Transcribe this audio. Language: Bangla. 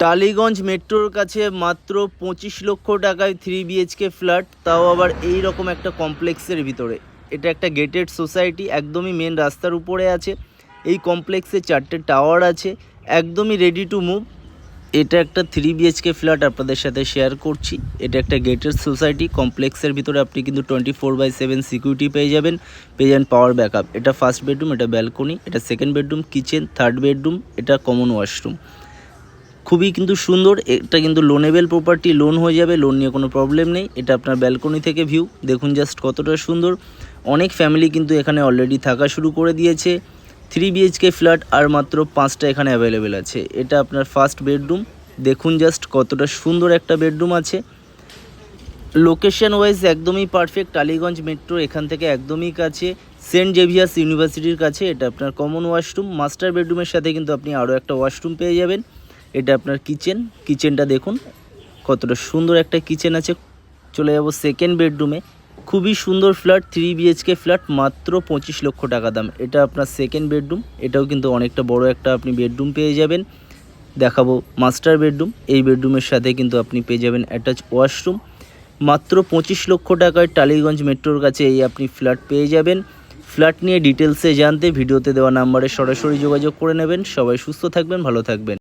টালিগঞ্জ মেট্রোর কাছে মাত্র পঁচিশ লক্ষ টাকায় থ্রি বিএইচকে ফ্ল্যাট তাও আবার এই রকম একটা কমপ্লেক্সের ভিতরে। এটা একটা গেটেড সোসাইটি একদমই মেন রাস্তার উপরে আছে। এই কমপ্লেক্সে চারটে টাওয়ার আছে, একদমই রেডি টু মুভ এটা একটা থ্রি বিএইচকে ফ্ল্যাট আপনাদের সাথে শেয়ার করছি। এটা একটা গেটেড সোসাইটি কমপ্লেক্সের ভিতরে আপনি কিন্তু twenty four by seven security পেয়ে যাবেন। পেয়ে যান পাওয়ার ব্যাকআপ এটা ফার্স্ট বেডরুম এটা ব্যালকনি এটা second bedroom kitchen third bedroom এটা কমন ওয়াশরুম খুবই কিন্তু সুন্দর। এটা কিন্তু লোনেবেল প্রপার্টি লোন হয়ে যাবে লোন নিয়ে কোনো প্রবলেম নেই। এটা আপনার ব্যালকনি থেকে ভিউ দেখুন জাস্ট কতটা সুন্দর। অনেক ফ্যামিলি কিন্তু এখানে অলরেডি থাকা শুরু করে দিয়েছে। থ্রি বিএইচকে ফ্ল্যাট আর মাত্র পাঁচটা এখানে অ্যাভেলেবেল আছে। এটা আপনার ফার্স্ট বেডরুম দেখুন জাস্ট কতটা সুন্দর একটা বেডরুম আছে। লোকেশন ওয়াইজ একদমই পারফেক্ট টালিগঞ্জ মেট্রো এখান থেকে একদমই কাছে। সেন্ট জেভিয়ার্স ইউনিভার্সিটির কাছে। এটা আপনার কমন ওয়াশরুম মাস্টার বেডরুমের সাথে কিন্তু আপনি আরও একটা ওয়াশরুম পেয়ে যাবেন। এটা আপনার কিচেন কিচেনটা দেখুন, কতটা সুন্দর একটা কিচেন আছে। চলে যাব সেকেন্ড বেডরুমে খুবই সুন্দর ফ্ল্যাট থ্রি বিএইচকে ফ্ল্যাট মাত্র পঁচিশ লক্ষ টাকা দাম। এটা আপনার সেকেন্ড বেডরুম এটাও কিন্তু অনেকটা বড় একটা আপনি বেডরুম পেয়ে যাবেন। দেখাবো মাস্টার বেডরুম এই বেডরুমের সাথে কিন্তু আপনি পেয়ে যাবেন অ্যাটাচ ওয়াশরুম মাত্র পঁচিশ লক্ষ টাকায় টালিগঞ্জ মেট্রোর কাছে এই আপনি ফ্ল্যাট পেয়ে যাবেন। ফ্ল্যাট নিয়ে ডিটেলসে জানতে, ভিডিওতে দেওয়া নাম্বারে সরাসরি যোগাযোগ করে নেবেন। সবাই সুস্থ থাকবেন, ভালো থাকবেন।